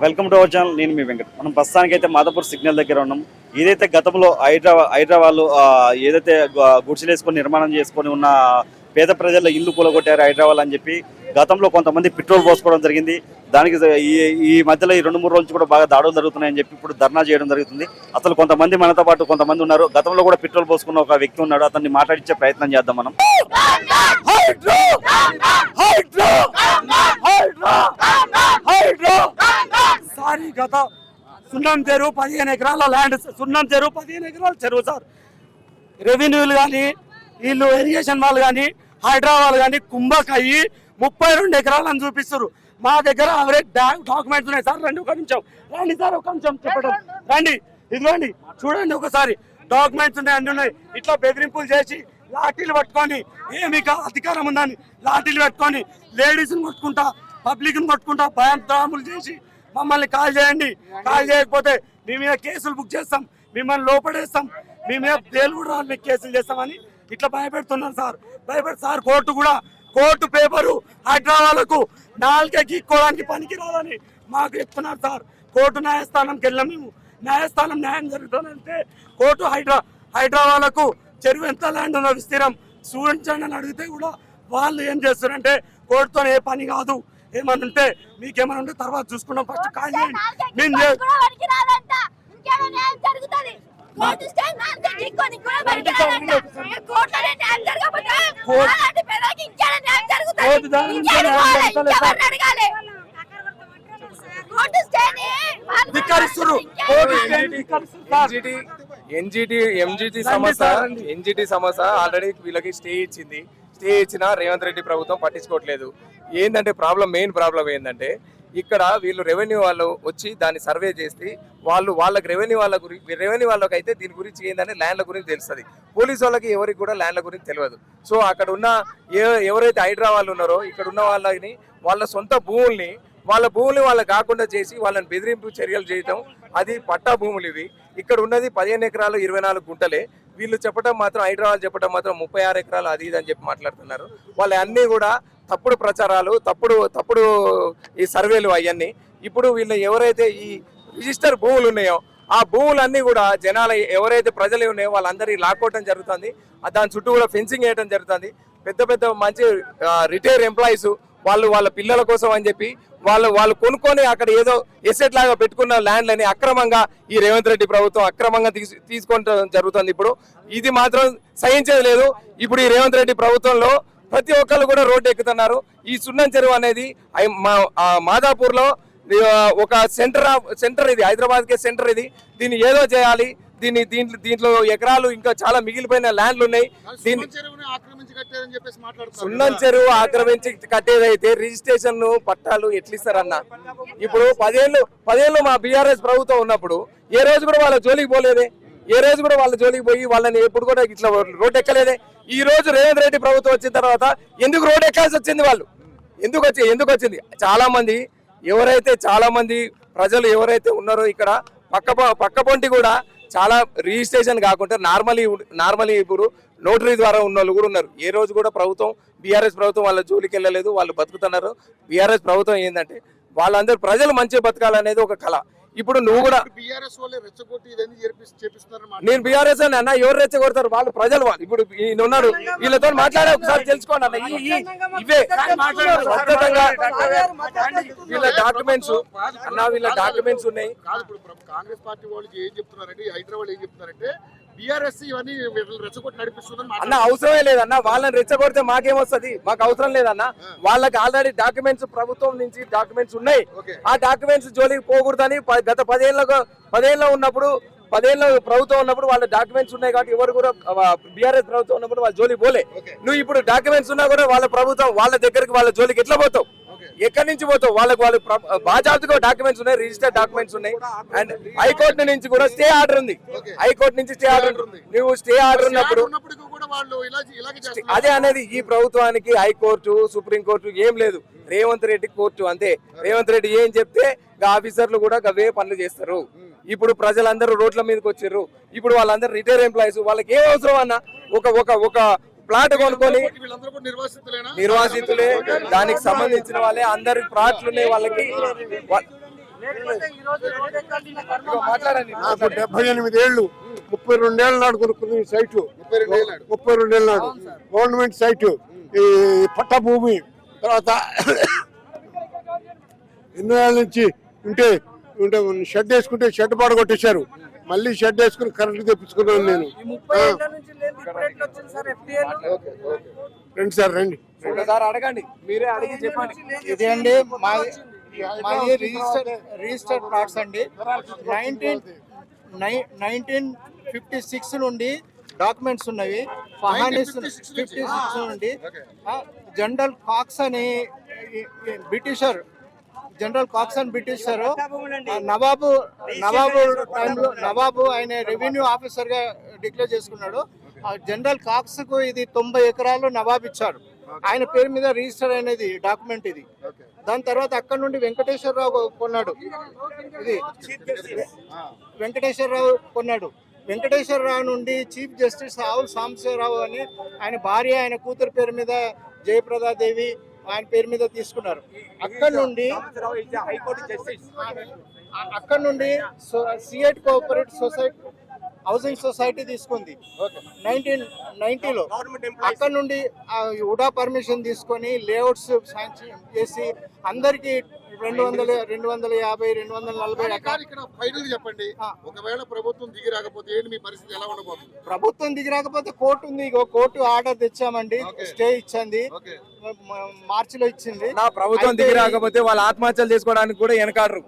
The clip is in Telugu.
వెల్కమ్ టు అవర్ ఛానల్ నేను మీ వెంకట్. మనం ప్రస్తుతానికి అయితే మాదాపూర్ సిగ్నల్ దగ్గర ఉన్నాం. ఏదైతే గతంలో హైదరాబాద్ హైదరాబాద్ ఏదైతే గుడిసెలు వేసుకొని నిర్మాణం చేసుకొని ఉన్న పేద ప్రజల ఇల్లు కూలగొట్టారు హైదరాబాద్ అని చెప్పి గతంలో కొంతమంది పెట్రోల్ పోసుకోవడం జరిగింది. దానికి ఈ ఈ మధ్యలో ఈ రెండు మూడు రోజులు కూడా బాగా దాడులు జరుగుతున్నాయని చెప్పి ఇప్పుడు ధర్నా చేయడం జరుగుతుంది. అసలు కొంతమంది మనతో పాటు కొంతమంది ఉన్నారు. గతంలో కూడా పెట్రోల్ పోసుకున్న ఒక వ్యక్తి ఉన్నాడు. అతన్ని మాట్లాడించే ప్రయత్నం చేద్దాం మనం హైడ్రో! హైడ్రో! హైడ్రో! హైడ్రో! తర్వాత సున్నం చెరువు పదిహేను ఎకరాల ల్యాండ్ సున్నం చెరువు పదిహేను ఎకరాల చెరువు సార్. రెవెన్యూలు కానీ వీళ్ళు ఇరిగేషన్ వాళ్ళు కానీ హైదరాబాద్ కానీ కుంభకయ్యి ముప్పై రెండు ఎకరాలను చూపిస్తారు మా దగ్గర అవరేజ్ డాక్యుమెంట్స్ ఉన్నాయి సార్. రండి ఒక నిమిషం. రండి సార్ ఒక నిమిషం చెప్పడం. రండి. ఇదిగోండి. చూడండి ఒకసారి. డాక్యుమెంట్స్ ఉన్నాయి అన్ని ఉన్నాయి. ఇట్లా బెదిరింపులు చేసి లాఠీలు పట్టుకొని ఏమి అధికారం ఉందని లాఠీలు పెట్టుకొని లేడీస్ని కొట్టుకుంటా పబ్లిక్ని కొట్టుకుంటా భయం చేసి మమ్మల్ని కాల్ చేయండి. కాల్ చేయకపోతే మీ మీద కేసులు బుక్ చేస్తాం. మిమ్మల్ని లోపడేస్తాం. మీ మీద బెయిల్ కూడా మీకు కేసులు చేస్తామని ఇట్లా భయపెడుతున్నారు సార్. భయపెడు సార్ కోర్టు కూడా కోర్టు పేపరు హైదరాబాద్కు నాలుగే గీక్కోవడానికి పనికి రాదని మాకు చెప్తున్నారు సార్. కోర్టు న్యాయస్థానంకి వెళ్ళాం మేము. న్యాయస్థానం న్యాయం జరుగుతుందంటే కోర్టు హైదరా హైదరాబాద్కు చెరువు ఎంత ల్యాండ్ ఉన్న విస్తీరం చూపించండి అని అడిగితే కూడా వాళ్ళు ఏం చేస్తారంటే కోర్టుతో ఏ పని కాదు. ఏమన్నా ఉంటే మీకేమైనా ఉంటే తర్వాత చూసుకుంటాం ఫస్ట్ కాల్ చేయండి మేము. ఎన్జిటి ఎంజిటి సమస్య. ఎన్జిటి సమస్య ఆల్రెడీ వీళ్ళకి స్టే ఇచ్చింది. స్టే ఇచ్చినా రేవంత్ రెడ్డి ప్రభుత్వం పట్టించుకోవట్లేదు. ఏంటంటే ప్రాబ్లం మెయిన్ ప్రాబ్లం ఏంటంటే ఇక్కడ వీళ్ళు రెవెన్యూ వాళ్ళు వచ్చి దాన్ని సర్వే చేసి వాళ్ళు వాళ్ళకి రెవెన్యూ వాళ్ళ గురించి రెవెన్యూ వాళ్ళకి అయితే దీని గురించి ఏంటంటే ల్యాండ్ల గురించి తెలుస్తుంది. పోలీస్ వాళ్ళకి ఎవరికి కూడా ల్యాండ్ల గురించి తెలియదు. సో అక్కడ ఉన్న ఏ- ఎవరైతే హైడ్రా వాళ్ళు ఉన్నారో ఇక్కడ ఉన్న వాళ్ళని వాళ్ళ సొంత భూముల్ని వాళ్ళ భూములు వాళ్ళు కాకుండా చేసి వాళ్ళని బెదిరింపు చర్యలు చేయటం అది పట్టా భూములు ఇవి. ఇక్కడ ఉన్నది పదిహేను ఎకరాలు ఇరవై నాలుగు గుంటలే. వీళ్ళు చెప్పడం మాత్రం హైదరాబాద్ చెప్పడం మాత్రం ముప్పై ఆరు ఎకరాలు అది ఇది అని చెప్పి మాట్లాడుతున్నారు. వాళ్ళు అన్నీ కూడా తప్పుడు ప్రచారాలు తప్పుడు తప్పుడు ఈ సర్వేలు అవన్నీ. ఇప్పుడు వీళ్ళు ఎవరైతే ఈ రిజిస్టర్ భూములు ఉన్నాయో ఆ భూములన్నీ కూడా జనాలు ఎవరైతే ప్రజలు ఉన్నాయో వాళ్ళందరికీ లాక్కోవటం జరుగుతుంది. దాని చుట్టూ కూడా ఫెన్సింగ్ వేయటం జరుగుతుంది. పెద్ద పెద్ద మంచి రిటైర్ ఎంప్లాయీస్ వాళ్ళు వాళ్ళ పిల్లల కోసం అని చెప్పి వాళ్ళు వాళ్ళు కొనుక్కొని అక్కడ ఏదో ఎసెట్ లాగా పెట్టుకున్న ల్యాండ్లని అక్రమంగా ఈ రేవంత్ రెడ్డి ప్రభుత్వం అక్రమంగా తీసు తీసుకోవడం జరుగుతుంది ఇప్పుడు. ఇది మాత్రం సహించేది లేదు. ఇప్పుడు ఈ రేవంత్ రెడ్డి ప్రభుత్వంలో ప్రతి ఒక్కళ్ళు కూడా రోడ్డు ఎక్కుతున్నారు. ఈ సున్నం చెరువు అనేది మాదాపూర్లో ఒక సెంటర్ ఆఫ్ సెంటర్ ఇది హైదరాబాద్ కే సెంటర్ ఇది. దీన్ని ఏదో చేయాలి. దీన్ని దీంట్లో దీంట్లో ఎకరాలు ఇంకా చాలా మిగిలిపోయిన ల్యాండ్లు ఉన్నాయి. దీన్ని సున్నం చెరువు ఆక్రమించి కట్టేదైతే రిజిస్ట్రేషన్ పట్టాలు ఎట్లా ఇస్తారన్న ఇప్పుడు పదేళ్ళు పదేళ్ళు మా బీఆర్ఎస్ ప్రభుత్వం ఉన్నప్పుడు ఏ రోజు కూడా వాళ్ళ జోలికి పోలేదే. ఏ రోజు కూడా వాళ్ళ జోలికి పోయి వాళ్ళని ఎప్పుడు కూడా ఇట్లా రోడ్ ఎక్కలేదే. ఈ రోజు రేవంత్ రెడ్డి ప్రభుత్వం వచ్చిన తర్వాత ఎందుకు రోడ్ ఎక్కాల్సి వచ్చింది వాళ్ళు? ఎందుకు వచ్చి ఎందుకు వచ్చింది? చాలా మంది ఎవరైతే చాలా మంది ప్రజలు ఎవరైతే ఉన్నారో ఇక్కడ పక్క పక్క పొంటి కూడా చాలా రిజిస్ట్రేషన్ కాకుండా నార్మలీ నార్మలీ ఇప్పుడు నోటరీ ద్వారా ఉన్న వాళ్ళు కూడా ఉన్నారు. ఏ రోజు కూడా ప్రభుత్వం బీఆర్ఎస్ ప్రభుత్వం వాళ్ళ జోలికి వెళ్ళలేదు వాళ్ళు బతుకుతున్నారు. బీఆర్ఎస్ ప్రభుత్వం ఏంటంటే వాళ్ళందరూ ప్రజలు మంచిగా బతకాలనేది ఒక కళ. ఇప్పుడు నువ్వు కూడా బీఆర్ఎస్ వాళ్ళే రెచ్చగొట్టి చేపిస్తున్నారు. నేను బీఆర్ఎస్ అని అన్న ఎవరు రెచ్చగొడతారు? వాళ్ళు ప్రజలు వాళ్ళు ఇప్పుడు ఈయన ఉన్నాడు వీళ్ళతో మాట్లాడే ఒకసారి తెలుసుకోండి అన్న. ఇవే. వీళ్ళ డాక్యుమెంట్స్ అన్న వీళ్ళ డాక్యుమెంట్స్ ఉన్నాయి. కాదు ఇప్పుడు కాంగ్రెస్ పార్టీ వాళ్ళకి ఏం చెప్తున్నారంటే హైదరాబాద్ ఏం చెప్తున్నారంటే బీఆర్ఎస్ ఇవన్నీ రెచ్చగొట్టి నడిపిస్తుందని అన్న. అవసరమే లేదన్న వాళ్ళని రెచ్చగొడితే మాకేమొస్తుంది మాకు అవసరం లేదన్న వాళ్ళకి ఆల్రెడీ డాక్యుమెంట్స్ ప్రభుత్వం నుంచి డాక్యుమెంట్స్ ఉన్నాయి. ఆ డాక్యుమెంట్స్ జోలికి పోకూడదని గత పదేళ్ళ పదేళ్ళ ఉన్నప్పుడు పదేళ్ళ ప్రభుత్వం ఉన్నప్పుడు వాళ్ళ డాక్యుమెంట్స్ ఉన్నాయి కాబట్టి ఎవరు కూడా బీఆర్ఎస్ ప్రభుత్వం ఉన్నప్పుడు వాళ్ళ జోలికి పోలే. నువ్వు ఇప్పుడు డాక్యుమెంట్స్ ఉన్నా కూడా వాళ్ళ ప్రభుత్వం వాళ్ళ దగ్గరికి వాళ్ళ జోలికి ఎట్లా పోతావు. ఎక్కడి నుంచి పోతావు? వాళ్ళకి వాళ్ళు బాజాబ్తుగా డాక్యుమెంట్స్ ఉన్నాయి రిజిస్టర్డ్ డాక్యుమెంట్స్ ఉన్నాయి. అండ్ హైకోర్టు నుంచి కూడా స్టే ఆర్డర్ ఉంది. హైకోర్టు నుంచి స్టే ఆర్డర్. నువ్వు స్టే ఆర్డర్ ఉన్నప్పుడు అదే అనేది ఈ ప్రభుత్వానికి హైకోర్టు సుప్రీం కోర్టు ఏం లేదు. రేవంత్ రెడ్డి కోర్టు అంతే. రేవంత్ రెడ్డి ఏం చెప్తే గా ఆఫీసర్లు కూడా గవే పనులు చేస్తారు. ఇప్పుడు ప్రజలందరూ రోడ్ల మీదకి వచ్చారు ఇప్పుడు వాళ్ళందరూ రిటైర్ ఎంప్లాయీస్. వాళ్ళకి ఏం అవసరం అన్న? ఒక ఒక ఒక ప్లాట్ కొనుక్కొని వీళ్ళందరూ కూడా నిర్వాసితులేనా? నిర్వాసితులే. దానికి సంబంధించిన వాళ్ళే. అందరికి ప్లాట్లు ఉన్నాయి వాళ్ళకి. నాకు డెబ్బై ఎనిమిది ఏళ్ళు. ముప్పై రెండేళ్ళ నాడు కొనుక్కున్న ఈ సైటు. ముప్పై రెండు ఏళ్ళ నాడు. ముప్పై రెండేళ్ళ నాడు. Government site. ఈ పట్ట భూమి తర్వాత ఎన్నో ఏళ్ళ నుంచి ఉంటే ఉంటే షెడ్ వేసుకుంటే షెడ్ పాడు కొట్టేశారు మళ్ళీ షెడ్ వేసుకుని కరెంట్ తెప్పించుకున్నాను నేను. రండి సార్ రండి. అడగండి. మీరే అడిగి చెప్పండి. ఇది అండి మాది మాది రిజిస్టర్ రిజిస్టర్డ్ ప్లాట్స్ అండి. నైన్టీన్ నైన్టీన్ ఫిఫ్టీ సిక్స్ నుండి డాక్యుమెంట్స్ ఉన్నవి. ఫహానిస్ 1956 ఫిఫ్టీ సిక్స్ నుండి జనరల్ కాక్స్ అని బ్రిటిషర్ జనరల్ కాక్స్ అని బ్రిటిషర్ ఆ నవాబు నవాబు టైంలో నవాబు ఆయన రెవెన్యూ ఆఫీసర్గా డిక్లేర్ చేసుకున్నాడు. ఆ జనరల్ కాక్స్కు ఇది తొంభై ఎకరాలు నవాబ్ ఇచ్చాడు ఆయన పేరు మీద రిజిస్టర్ అనేది డాక్యుమెంట్ ఇది. దాని తర్వాత అక్కడ నుండి వెంకటేశ్వరరావు కొన్నాడు. ఇది వెంకటేశ్వరరావు కొన్నాడు. వెంకటేశ్వరరావు నుండి చీఫ్ జస్టిస్ ఆవుల్ సాంబశివరావు అని ఆయన భార్య ఆయన కూతురు పేరు మీద జయప్రదా దేవి ఆయన పేరు మీద తీసుకున్నారు. అక్కడ నుండి అక్కడ నుండి సిఎట్ కోఆపరేటివ్ సొసైటీ హౌసింగ్ సొసైటీ తీసుకుంది. నైన్టీన్ నైన్టీలో అక్కడ నుండి ఆ ఉడా పర్మిషన్ తీసుకొని లేఅవుట్స్ శాంక్షన్ చేసి అందరికి రెండు వందల రెండు వందల యాభై రెండు వందల నలభై ఫైనల్ చెప్పండి. ఒకవేళ ప్రభుత్వం దిగి రాకపోతే ఏంటి మీ పరిస్థితి? ఎలా ఉండబోతుంది? ప్రభుత్వం దిగి రాకపోతే కోర్టు ఉంది. ఇగో కోర్టు ఆర్డర్ తెచ్చామండి. స్టే ఇచ్చింది. ఓకే. మార్చిలో ఇచ్చింది. నా ప్రభుత్వం దిగి రాకపోతే వాళ్ళు ఆత్మహత్యలు చేసుకోవడానికి కూడా వెనకాడరు.